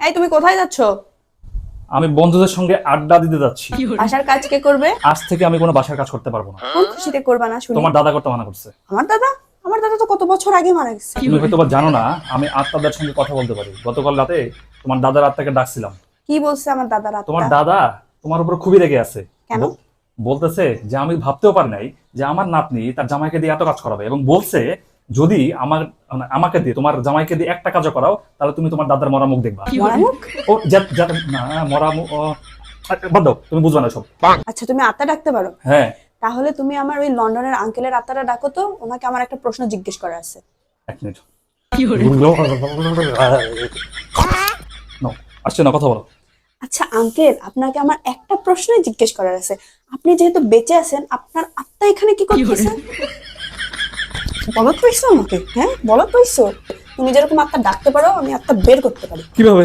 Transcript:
এই তুমি কোথায় যাচ্ছ? আমি বন্ধুদের সঙ্গে আড্ডা দিতে যাচ্ছি। আসার কাজ কে করবে? আজ থেকে আমি কোনো বাসার কাজ করতে পারব না। কোন খুশিতে করবা না শুনি। তোমার দাদা করতে মানা করছে। আমার দাদা? আমার দাদা তো কত বছর আগে মারা গেছে। তুমি হয়তো বা জানো না আমি আত্মাদের সঙ্গে কথা বলতে পারি। গতকাল রাতে তোমার দাদার আত্মাকে ডাকছিলাম। কি বলছে আমার দাদার তোমার দাদা তোমার উপর খুবই রেগে আছে। কেন? বলতেছে যে আমি ভাবতেও পারি নাই যে আমার নাতনি তার জামাইকে দিয়ে এত কাজ করাবে এবং বলছে যদি আমার আমাকে দিয়ে তোমার জামাইকে দিয়ে একটা কাজও করাও তাহলে তুমি তোমার দাদার মরা মুখ দেখবা। ও না মরা মুখ বাদ দাও তুমি বুঝবা না সব। আচ্ছা তুমি আত্মা ডাকতে পারো? হ্যাঁ। তাহলে তুমি আমার ওই লন্ডনের আঙ্কেলের আত্মাটা ডাকো তো ওনাকে আমার একটা প্রশ্ন জিজ্ঞেস করার আছে। এক মিনিট। আসছে না কথা বলো। আচ্ছা আঙ্কেল আপনাকে আমার একটা প্রশ্নই জিজ্ঞেস করার আছে। আপনি যেহেতু বেঁচে আছেন আপনার আত্মা এখানে কি করতেছেন বলত পাইছো আমাকে হ্যাঁ? বলত তুমি যেরকম আত্মা ডাকতে পারো, আমি আত্মা বের করতে পারি। কীভাবে?